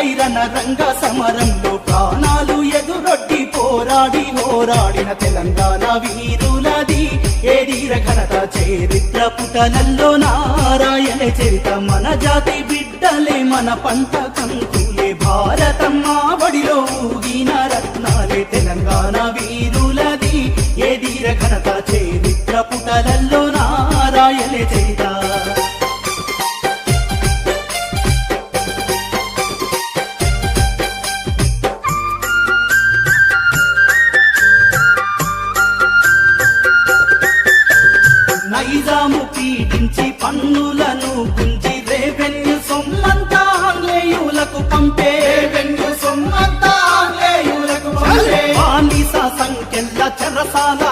తెలంగాణకై రంగ సమరంలో ప్రాణాలు ఎదురొట్టి పోరాడి పోరాడిన తెలంగాణ వీరులది. ఏదీర ఘనత చరిత్ర పుటలల్లో నారాయణ చరిత. మన జాతి బిడ్డలే మన పంట కంకులే. భారతమ్మ బడిలో ఊగిన రత్నాలే తెలంగాణ వీరులది. ఏదీర ఘనత చరిత్ర పుటలల్లో నారాయణ చరిత. నైజాము పీడించి పన్నులను గుంజి రెవెన్యూ సొమ్మంతా ఆంగ్లేయులకు పంపే. రెవెన్యూ సొమ్మంతా ఆంగ్లేయులకు పంపే. బానిస సంఖ్యల చరసాల